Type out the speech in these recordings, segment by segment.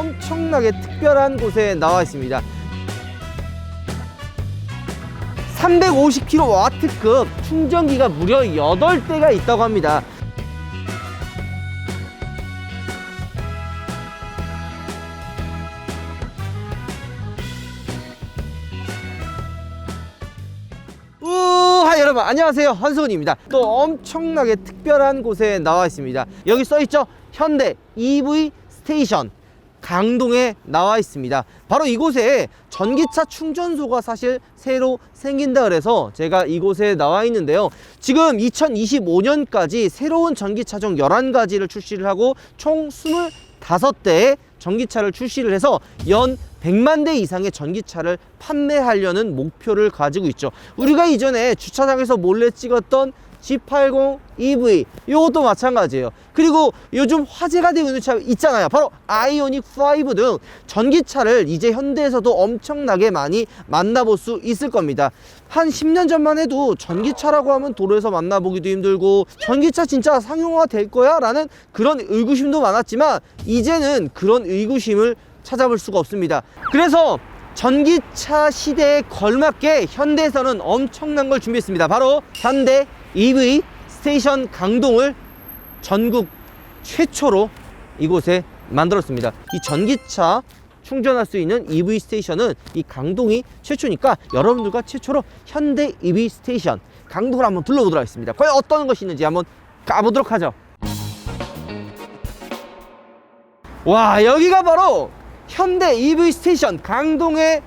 엄청나게 특별한 곳에 나와 있습니다. 350kW급 충전기가 무려 8대가 있다고 합니다. 여러분 안녕하세요. 한승훈입니다. 또 엄청나게 특별한 곳에 나와 있습니다. 여기 써있죠? 현대 EV 스테이션 강동에 나와 있습니다 바로 이곳에 전기차 충전소가 사실 새로 생긴다 그래서 제가 이곳에 나와 있는데요 지금 2025년까지 새로운 전기차종 11가지를 출시를 하고 총 25대의 전기차를 출시를 해서 연 100만 대 이상의 전기차를 판매하려는 목표를 가지고 있죠. 우리가 이전에 주차장에서 몰래 찍었던 G80 EV 이것도 마찬가지예요. 그리고 요즘 화제가 되고 있는 차 있잖아요. 바로 아이오닉 5 등 전기차를 이제 현대에서도 엄청나게 많이 만나볼 수 있을 겁니다. 한 10년 전만 해도 전기차라고 하면 도로에서 만나보기도 힘들고 전기차 진짜 상용화 될 거야? 라는 그런 의구심도 많았지만 이제는 그런 의구심을 찾아볼 수가 없습니다. 그래서 전기차 시대에 걸맞게 현대에서는 엄청난 걸 준비했습니다. 바로 현대 EV 스테이션 강동을 전국 최초로 이곳에 만들었습니다. 이 전기차 충전할 수 있는 EV 스테이션은 이 강동이 최초니까 여러분들과 최초로 현대 EV 스테이션 강동을 한번 둘러보도록 하겠습니다. 과연 어떤 것이 있는지 한번 가보도록 하죠. 와 여기가 바로 현대 EV 스테이션 강동의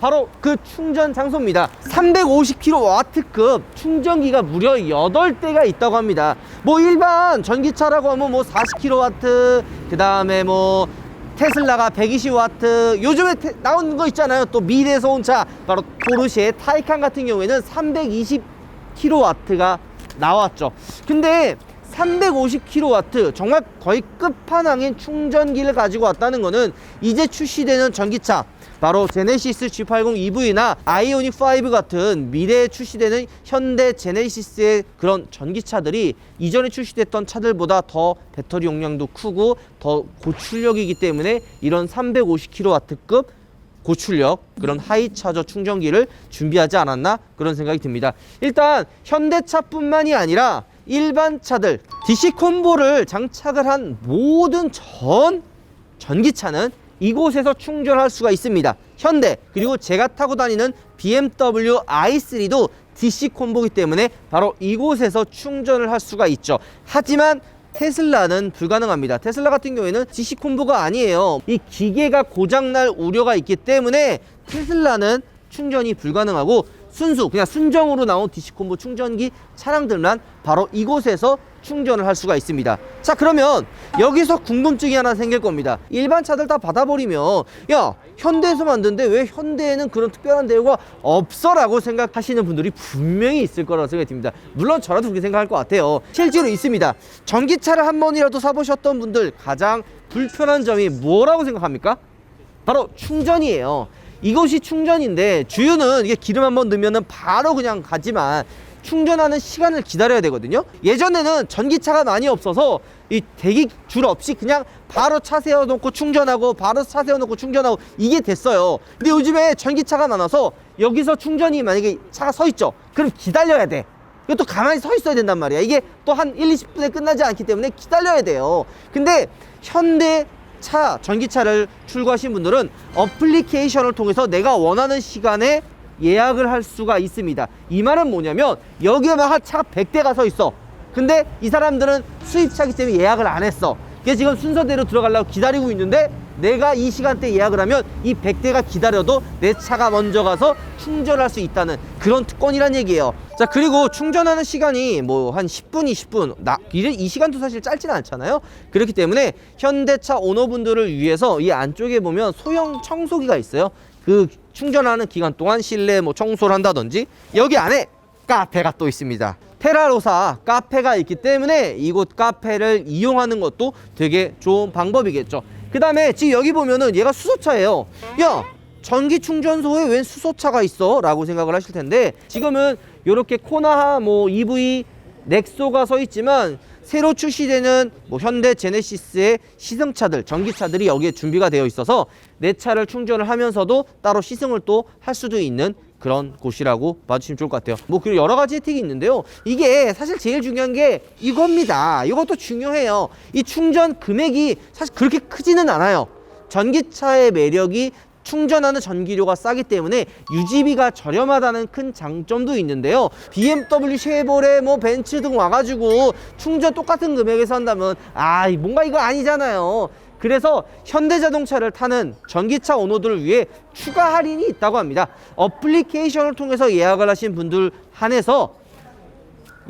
바로 그 충전 장소입니다. 350kW급 충전기가 무려 8대가 있다고 합니다. 뭐 일반 전기차라고 하면 뭐 40kW 그 다음에 뭐 테슬라가 120W 요즘에 테- 나오는 거 있잖아요. 또 미래에서 온 차. 바로 포르쉐 타이칸 같은 경우에는 320kW가 나왔죠. 근데 350kW 정말 거의 끝판왕인 충전기를 가지고 왔다는 거는 이제 출시되는 전기차 바로 제네시스 G80 EV나 아이오닉 5 같은 미래에 출시되는 현대 제네시스의 그런 전기차들이 이전에 출시됐던 차들보다 더 배터리 용량도 크고 더 고출력이기 때문에 이런 350kW급 고출력 그런 하이 차저 충전기를 준비하지 않았나 그런 생각이 듭니다. 일단 현대차뿐만이 아니라 일반 차들 DC 콤보를 장착을 한 모든 전 전기차는 이곳에서 충전할 수가 있습니다. 현대 그리고 제가 타고 다니는 BMW i3도 DC 콤보기 때문에 바로 이곳에서 충전을 할 수가 있죠. 하지만 테슬라는 불가능합니다. 테슬라 같은 경우에는 DC 콤보가 아니에요. 이 기계가 고장날 우려가 있기 때문에 테슬라는 충전이 불가능하고 순수 그냥 순정으로 나온 DC 콤보 충전기 차량들만 바로 이곳에서 충전을 할 수가 있습니다. 자 그러면 여기서 궁금증이 하나 생길 겁니다. 일반 차들 다 받아버리면 야 현대에서 만드는데 왜 현대에는 그런 특별한 대우가 없어 라고 생각하시는 분들이 분명히 있을 거라고 생각이 듭니다. 물론 저라도 그렇게 생각할 것 같아요. 실제로 있습니다. 전기차를 한 번이라도 사보셨던 분들 가장 불편한 점이 뭐라고 생각합니까? 바로 충전이에요. 이것이 충전인데 주유는 이게 기름 한 번 넣으면 바로 그냥 가지만 충전하는 시간을 기다려야 되거든요. 예전에는 전기차가 많이 없어서 이 대기 줄 없이 그냥 바로 차 세워놓고 충전하고 바로 차 세워놓고 충전하고 이게 됐어요. 근데 요즘에 전기차가 많아서 여기서 충전이 만약에 차가 서 있죠. 그럼 기다려야 돼. 이것도 가만히 서 있어야 된단 말이야. 이게 또 한 1, 20분에 끝나지 않기 때문에 기다려야 돼요. 근데 현대 차, 전기차를 출고하신 분들은 어플리케이션을 통해서 내가 원하는 시간에 예약을 할 수가 있습니다. 이 말은 뭐냐면 여기에만 한 차가 100대가 서 있어. 근데 이 사람들은 수입차기 때문에 예약을 안 했어. 그게 지금 순서대로 들어가려고 기다리고 있는데 내가 이 시간대 예약을 하면 이 100대가 기다려도 내 차가 먼저 가서 충전할 수 있다는 그런 특권이란 얘기예요. 자, 그리고 충전하는 시간이 뭐 한 10분, 20분. 나, 이 시간도 사실 짧지는 않잖아요. 그렇기 때문에 현대차 오너분들을 위해서 이 안쪽에 보면 소형 청소기가 있어요. 그 충전하는 기간 동안 실내 뭐 청소를 한다든지 여기 안에 카페가 또 있습니다. 테라로사 카페가 있기 때문에 이곳 카페를 이용하는 것도 되게 좋은 방법이겠죠. 그 다음에 지금 여기 보면은 얘가 수소차예요. 야, 전기 충전소에 웬 수소차가 있어? 라고 생각을 하실 텐데 지금은 이렇게 코나하 뭐 EV 넥소가 서 있지만 새로 출시되는 뭐 현대 제네시스의 시승차들, 전기차들이 여기에 준비가 되어 있어서 내 차를 충전을 하면서도 따로 시승을 또 할 수도 있는 그런 곳이라고 봐주시면 좋을 것 같아요. 뭐 그리고 여러 가지 혜택이 있는데요. 이게 사실 제일 중요한 게 이겁니다. 이것도 중요해요. 이 충전 금액이 사실 그렇게 크지는 않아요. 전기차의 매력이 충전하는 전기료가 싸기 때문에 유지비가 저렴하다는 큰 장점도 있는데요. BMW, 쉐보레, 뭐 벤츠 등 와가지고 충전 똑같은 금액에서 한다면 아 뭔가 이거 아니잖아요. 그래서 현대자동차를 타는 전기차 오너들을 위해 추가 할인이 있다고 합니다. 어플리케이션을 통해서 예약을 하신 분들 한해서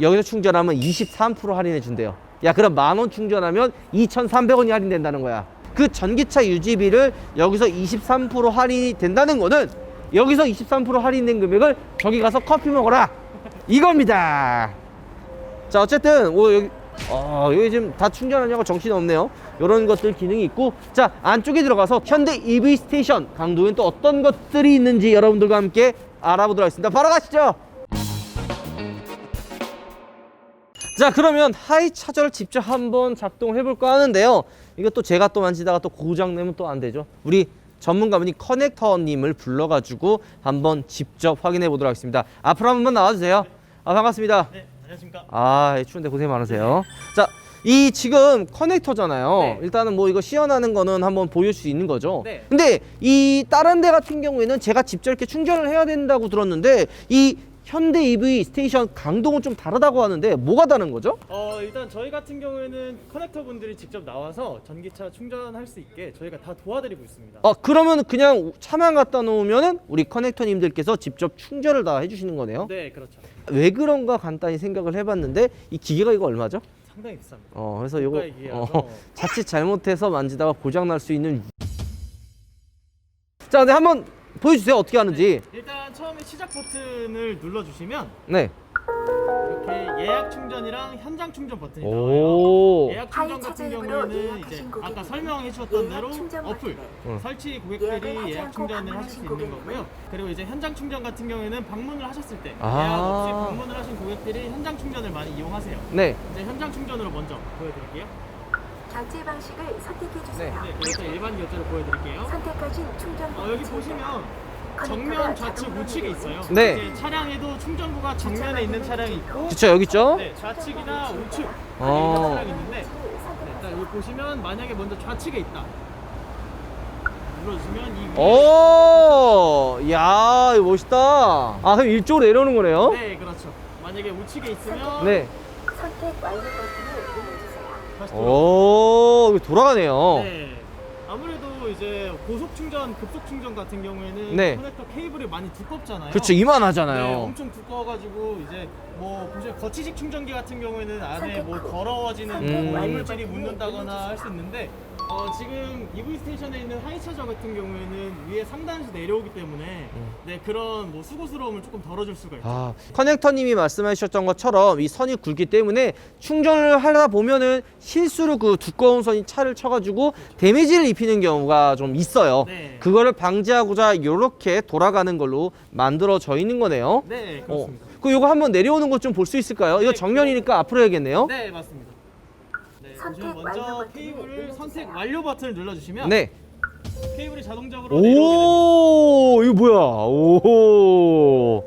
여기서 충전하면 23% 할인해 준대요. 야, 그럼 만 원 충전하면 2,300원이 할인된다는 거야. 그 전기차 유지비를 여기서 23% 할인이 된다는 거는 여기서 23% 할인된 금액을 저기 가서 커피 먹어라. 이겁니다. 자, 어쨌든 오, 여기 어, 여기 지금 다 충전하냐고 정신 없네요. 이런 것들 기능이 있고 자 안쪽에 들어가서 현대 EV 스테이션 강도엔 또 어떤 것들이 있는지 여러분들과 함께 알아보도록 하겠습니다. 바로 가시죠. 자 그러면 하이 차저를 직접 한번 작동해 볼까 하는데요. 또 제가 또 만지다가 또 고장 내면 또 안 되죠. 우리 전문가분이 커넥터님을 불러가지고 한번 직접 확인해 보도록 하겠습니다. 앞으로 한번 나와주세요. 아 반갑습니다. 네, 안녕하십니까. 아 예, 추운데 고생 많으세요. 자 이 지금 커넥터잖아요 네. 일단은 뭐 이거 시연하는 거는 한번 보일 수 있는 거죠 네. 근데 이 다른 데 같은 경우에는 제가 직접 이렇게 충전을 해야 된다고 들었는데 이 현대 EV 스테이션 강동은 좀 다르다고 하는데 뭐가 다른 거죠? 어, 일단 저희 같은 경우에는 커넥터 분들이 직접 나와서 전기차 충전할 수 있게 저희가 다 도와드리고 있습니다. 어 그러면 그냥 차만 갖다 놓으면은 우리 커넥터님들께서 직접 충전을 다 해주시는 거네요. 네, 그렇죠. 왜 그런가 간단히 생각을 해봤는데 이 기계가 이거 얼마죠? 상당히 비쌉니다. 어 그래서 고가의 기계라서. 어, 자칫 잘못해서 만지다가 고장 날 수 있는. 자, 근데 한번 보여주세요 어떻게 하는지. 일단 처음에 시작 버튼을 눌러주시면 네. 이렇게 예약 충전이랑 현장 충전 버튼이 나와요. 오. 예약 충전 하이 같은 경우에는 이제 예약하신 아까 설명해 주셨던 예약 대로 충전 어플 버튼을 응. 설치 고객들이 예약 충전을 하실 수 방문하신 있는 거고요. 그리고 이제 현장 충전 같은 경우에는 방문을 하셨을 때 아. 예약 없이 방문을 하신 고객들이 현장 충전을 많이 이용하세요. 네. 이제 현장 충전으로 먼저 보여드릴게요. 결제 방식을 선택해 주세요. 네, 이렇게 일반 결제를 보여드릴게요. 선택하신 충전 어, 여기 보시면 정면 좌측 우측에 있어요. 네. 이제 차량에도 충전구가 정면에 있는 차량이 있고, 그쵸 여기 있죠? 네, 좌측이나 우측 어. 차량이 있는데, 네, 일단 여기 보시면 만약에 먼저 좌측에 있다. 눌러주시면 이 위에 오, 야, 이거 멋있다. 아, 그럼 이쪽으로 내려오는 거네요? 네, 그렇죠. 만약에 우측에 있으면 네. 선택 완료 버튼을 눌러주세요. 다시 돌아. 오, 이거 돌아가네요. 네. 아무래도 이제 고속 충전, 급속 충전 같은 경우에는 네. 커넥터 케이블이 많이 두껍잖아요. 그렇죠, 네, 이만하잖아요. 엄청 두꺼워가지고 이제 뭐 보시면 거치식 충전기 같은 경우에는 안에 뭐 더러워지는 음. 뭐 이물질이 묻는다거나 할 수 있는데 어, 지금 EV 스테이션에 있는 하이차저 같은 경우에는 위에 상단에서 내려오기 때문에 네 그런 뭐 수고스러움을 조금 덜어줄 수가 있죠. 음. 아, 커넥터님이 말씀하셨던 것처럼 이 선이 굵기 때문에 충전을 하다 보면은 실수로 그 두꺼운 선이 차를 쳐가지고 데미지를 입히는 경우가 좀 있어요. 네. 그거를 방지하고자 이렇게 돌아가는 걸로 만들어져 있는 거네요. 네 어, 그렇습니다. 그 요거 한번 내려오는 것 좀 볼 수 있을까요? 이거 네, 정면이니까 앞으로 해야겠네요. 네 맞습니다. 네, 선택 보시면 완료 먼저 버튼을 케이블을 눌러주세요. 선택 완료 버튼을 눌러주시면 네. 케이블이 자동적으로 내려오게 됩니다. 오, 이거 뭐야? 오.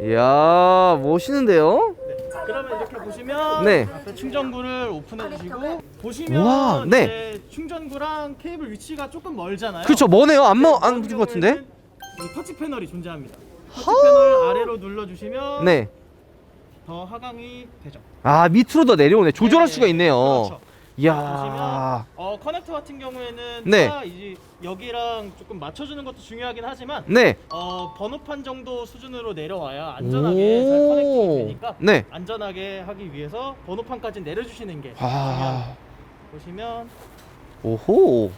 이야, 멋있는데요? 보시면 네. 앞에 충전구를 오픈해 주시고 보시면 우와, 네. 이제 충전구랑 케이블 위치가 조금 멀잖아요. 그렇죠. 뭐네요? 안 먹, 네, 안 그런 붙은 것 같은데? 이 터치 패널이 존재합니다. 터치 패널 아래로 눌러 주시면 네. 더 하강이 되죠. 아, 밑으로 더 내려오네. 조절할 네, 수가 있네요. 그렇죠. 이야. 보시면 어 커넥터 같은 경우에는 네. 차 이제 여기랑 조금 맞춰주는 것도 중요하긴 하지만 네. 어 번호판 정도 수준으로 내려와야 안전하게 잘 커넥팅이 되니까 네. 안전하게 하기 위해서 번호판까지 내려주시는 게 아. 중요합니다. 보시면 오호.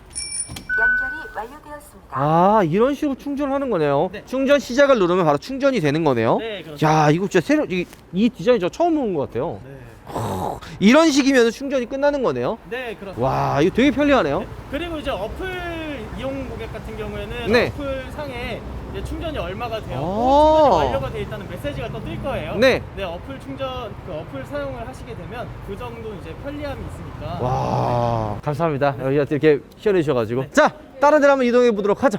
연결이 완료되었습니다. 아, 이런 식으로 충전을 하는 거네요. 네. 충전 시작을 누르면 바로 충전이 되는 거네요. 네 그렇죠. 야, 이거 진짜 새로 이, 이 디자인 저 처음 보는 것 같아요. 네. 이런 식이면 충전이 끝나는 거네요. 네, 그렇습니다. 와, 이거 되게 편리하네요. 그리고 이제 어플 이용 고객 같은 경우에는 네. 어플 상에 이제 충전이 얼마가 되었고 아. 충전이 완료가 돼 있다는 메시지가 또 뜰 거예요. 네. 어플 충전 그 어플 사용을 하시게 되면 그 정도 이제 편리함이 있으니까. 와, 감사합니다. 여기 이렇게 시연해 주셔가지고. 네. 자, 다른 데로 한번 이동해 보도록 하죠.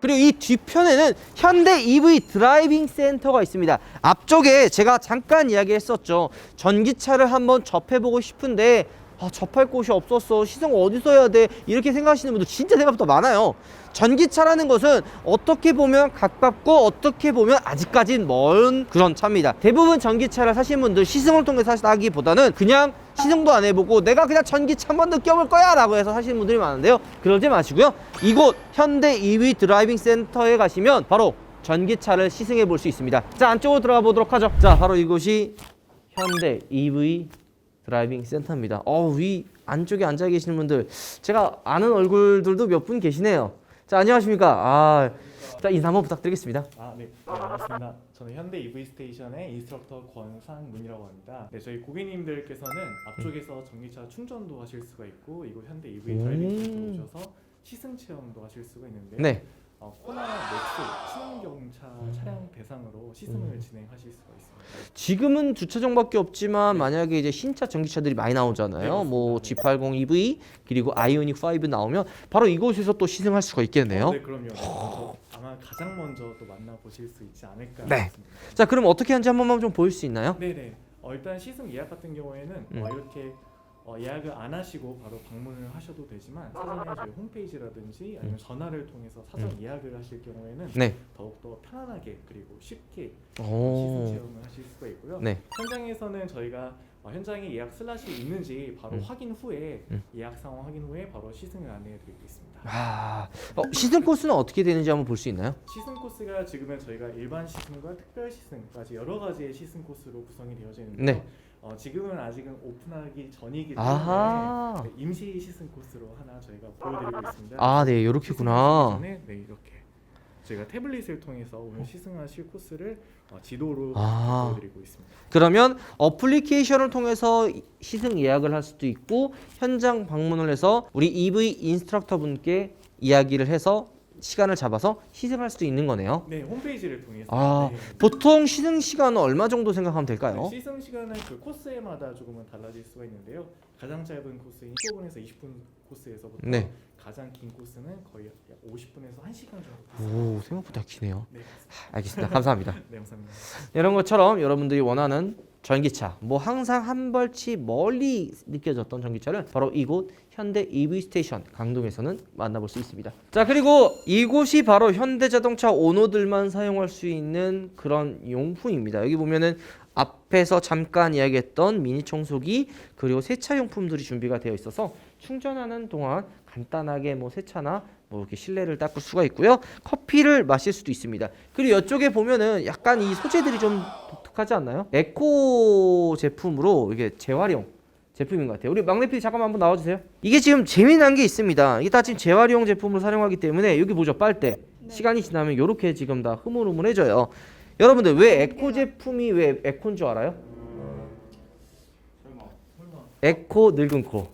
그리고 이 뒤편에는 현대 EV 드라이빙 센터가 있습니다. 앞쪽에 제가 잠깐 이야기했었죠. 전기차를 한번 접해보고 싶은데 아, 접할 곳이 없었어. 시승 어디서 해야 돼? 이렇게 생각하시는 분들 진짜 생각보다 많아요. 전기차라는 것은 어떻게 보면 가깝고 어떻게 보면 아직까진 먼 그런 차입니다. 대부분 전기차를 사시는 분들 시승을 통해서 하기보다는 그냥 시승도 안 해보고 내가 그냥 전기차 한번 느껴볼 거야 라고 해서 사시는 분들이 많은데요. 그러지 마시고요. 이곳 현대 EV 드라이빙 센터에 가시면 바로 전기차를 시승해 볼 수 있습니다. 자, 안쪽으로 들어가 보도록 하죠. 자, 바로 이곳이 현대 EV 드라이빙 센터입니다. 이 안쪽에 앉아 계시는 분들 제가 아는 얼굴들도 몇 분 계시네요. 자, 안녕하십니까? 아, 자, 인사 한번 부탁드리겠습니다. 아, 네. 네, 반갑습니다. 저는 현대 EV 스테이션의 인스트럭터 권상문이라고 합니다. 네, 저희 고객님들께서는 앞쪽에서 전기차 충전도 하실 수가 있고 이곳 현대 EV 드라이빙 음. 오셔서 시승 체험도 하실 수가 있는데 요. 네. 어, 코나 맥스 친환경차 음. 차량 대상으로 시승을 진행하실 수가 있습니다. 지금은 주차장밖에 없지만 만약에 이제 신차 전기차들이 많이 나오잖아요. 네, 뭐 맞습니다. G80 EV 그리고 아이오닉 5 나오면 바로 이곳에서 또 시승할 수가 있겠네요. 어, 네, 그럼요. 네, 그래서 아마 가장 먼저 또 만나 보실 수 있지 않을까 네. 싶습니다. 자, 그럼 어떻게 하는지 한 번만 좀 보일 수 있나요? 네네. 어, 일단 시승 예약 같은 경우에는 음. 어, 이렇게 어, 예약을 안 하시고 바로 방문을 하셔도 되지만 사전에 저희 홈페이지라든지 아니면 전화를 통해서 사전 예약을 하실 경우에는 음. 네. 더욱더 편안하게 그리고 쉽게 시승 오. 체험을 하실 수가 있고요. 네. 현장에서는 저희가 어, 현장에 예약 슬롯이 있는지 바로 음. 확인 후에 음. 예약 상황 확인 후에 바로 시승을 안내해드리고 있습니다. 아, 어, 시승 코스는 어떻게 되는지 한번 볼 수 있나요? 시승 코스가 지금은 저희가 일반 시승과 특별 시승까지 여러 가지의 시승 코스로 구성이 되어져 있는데요. 네. 어, 지금은 아직은 오픈하기 전이기 때문에 아하. 네, 임시 시승 코스로 하나 저희가 보여드리고 있습니다. 아, 네, 요렇게구나. 전에 네 이렇게 저희가 태블릿을 통해서 오늘 시승하실 코스를 어, 지도로 아. 보여드리고 있습니다. 그러면 어플리케이션을 통해서 시승 예약을 할 수도 있고 현장 방문을 해서 우리 EV 인스트럭터 분께 이야기를 해서 시간을 잡아서 시승할 수도 있는 거네요. 네 홈페이지를 통해서 아, 네. 보통 시승 시간은 얼마 정도 생각하면 될까요? 네, 시승 시간은 그 코스에마다 조금은 달라질 수가 있는데요. 가장 짧은 코스인 15분에서 20분 코스에서부터 네. 가장 긴 코스는 거의 약 50분에서 1시간 정도. 오, 생각보다 기네요. 네, 알겠습니다. 감사합니다. 네, 감사합니다. 이런 것처럼 여러분들이 원하는 전기차, 뭐 항상 한 벌치 멀리 느껴졌던 전기차를 바로 이곳 현대 EV 스테이션 강동에서는 만나볼 수 있습니다. 자 그리고 이곳이 바로 현대자동차 오너들만 사용할 수 있는 그런 용품입니다. 여기 보면은 앞에서 잠깐 이야기했던 미니 청소기 그리고 세차 용품들이 준비가 되어 있어서 충전하는 동안 간단하게 뭐 세차나 뭐 이렇게 실내를 닦을 수가 있고요. 커피를 마실 수도 있습니다. 그리고 이쪽에 보면은 약간 이 소재들이 좀 독특하지 않나요? 에코 제품으로 이게 재활용 제품인 것 같아요. 우리 막내 PD 잠깐만 한번 나와주세요. 이게 지금 재미난 게 있습니다. 이게 다 지금 재활용 제품을 사용하기 때문에 여기 보죠 빨대. 시간이 지나면 이렇게 지금 다 흐물흐물해져요. 여러분들 왜 에코 제품이 왜 에코인 줄 알아요? 에코 늙은 코.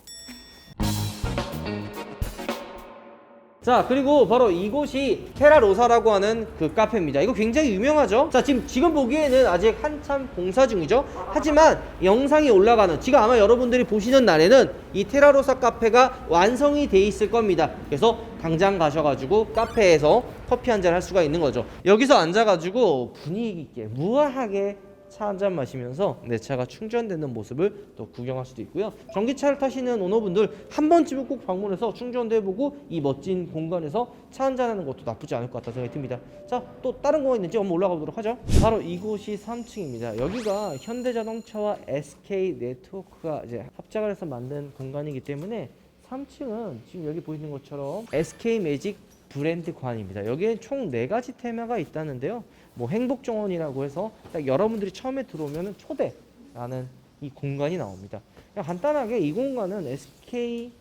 자 그리고 바로 이곳이 테라로사라고 하는 그 카페입니다. 이거 굉장히 유명하죠? 자 지금 지금 보기에는 아직 한참 공사 중이죠? 하지만 영상이 올라가는 지금 아마 여러분들이 보시는 날에는 이 테라로사 카페가 완성이 돼 있을 겁니다. 그래서 당장 가셔가지고 카페에서 커피 한 잔 할 수가 있는 거죠. 여기서 앉아가지고 분위기 있게 무아하게 차 한 잔 마시면서 내 차가 충전되는 모습을 또 구경할 수도 있고요. 전기차를 타시는 오너분들 한 번쯤은 꼭 방문해서 충전도 해보고 이 멋진 공간에서 차 한 잔 하는 것도 나쁘지 않을 것 같다 생각이 듭니다. 자, 또 다른 거가 있는지 한번 올라가 보도록 하죠. 바로 이곳이 3층입니다. 여기가 현대자동차와 SK 네트워크가 이제 합작을 해서 만든 공간이기 때문에 3층은 지금 여기 보이는 것처럼 SK 매직 브랜드 관입니다. 여기에 총네 가지 테마가 있다는데요. 뭐 행복 정원이라고 해서 딱 여러분들이 처음에 들어오면 초대라는 이 공간이 나옵니다. 간단하게 이 공간은 SK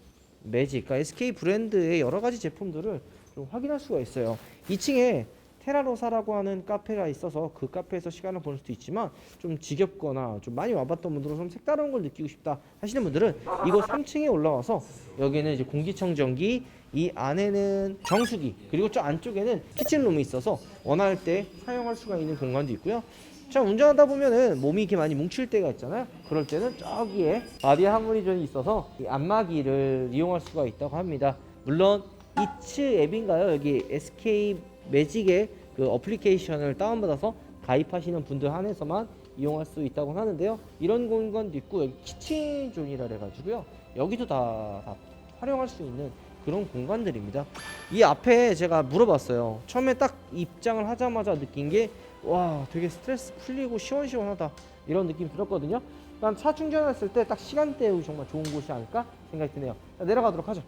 매직, 그러니까 SK 브랜드의 여러 가지 제품들을 좀 확인할 수가 있어요. 2층에 테라로사라고 하는 카페가 있어서 그 카페에서 시간을 보낼 수도 있지만 좀 지겹거나 좀 많이 와봤던 분들은 좀 색다른 걸 느끼고 싶다 하시는 분들은 이곳 3층에 올라와서 여기는 이제 공기청정기 이 안에는 정수기 그리고 저 안쪽에는 키친룸이 있어서 원할 때 사용할 수가 있는 공간도 있고요. 자 운전하다 보면은 몸이 이렇게 많이 뭉칠 때가 있잖아요. 그럴 때는 저기에 바디 하모니존이 있어서 이 안마기를 이용할 수가 있다고 합니다. 물론 이츠 앱인가요? 여기 SK 매직의 그 어플리케이션을 다운받아서 가입하시는 분들 한해서만 이용할 수 있다고 하는데요. 이런 공간도 있고 여기 키친존이라 그래가지고요. 여기도 다, 다 활용할 수 있는 그런 공간들입니다. 이 앞에 제가 물어봤어요. 처음에 딱 입장을 하자마자 느낀 게 와 되게 스트레스 풀리고 시원시원하다 이런 느낌 들었거든요. 일단 차 충전했을 때 딱 시간대에 정말 좋은 곳이 아닐까 생각이 드네요. 자, 내려가도록 하죠.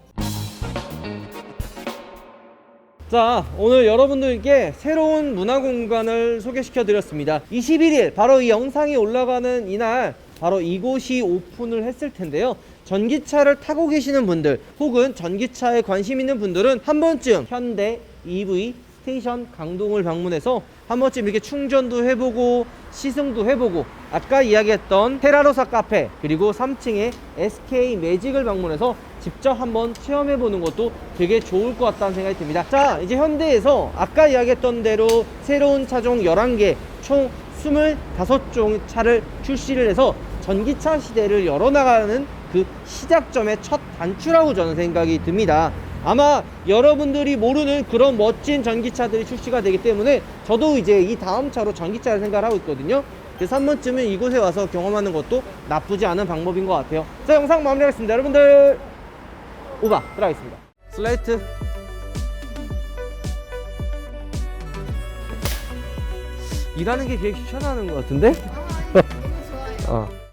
자 오늘 여러분들께 새로운 문화 공간을 소개시켜 드렸습니다. 21일 바로 이 영상이 올라가는 이날 바로 이곳이 오픈을 했을 텐데요. 전기차를 타고 계시는 분들 혹은 전기차에 관심 있는 분들은 한 번쯤 현대 EV 스테이션 강동을 방문해서 한 번쯤 이렇게 충전도 해보고 시승도 해보고 아까 이야기했던 테라로사 카페 그리고 3층에 SK 매직을 방문해서 직접 한번 체험해 보는 것도 되게 좋을 것 같다는 생각이 듭니다. 자, 이제 현대에서 아까 이야기했던 대로 새로운 차종 11개, 총 25종 차를 출시를 해서 전기차 시대를 열어나가는 그 시작점의 첫 단추라고 저는 생각이 듭니다. 아마 여러분들이 모르는 그런 멋진 전기차들이 출시가 되기 때문에 저도 이제 이 다음 차로 전기차를 생각을 하고 있거든요. 그래서 한 번쯤은 이곳에 와서 경험하는 것도 나쁘지 않은 방법인 것 같아요. 자, 영상 마무리하겠습니다. 여러분들, 오바 들어가겠습니다. 슬레이트. 일하는 게 되게 귀찮아하는 것 같은데? 어.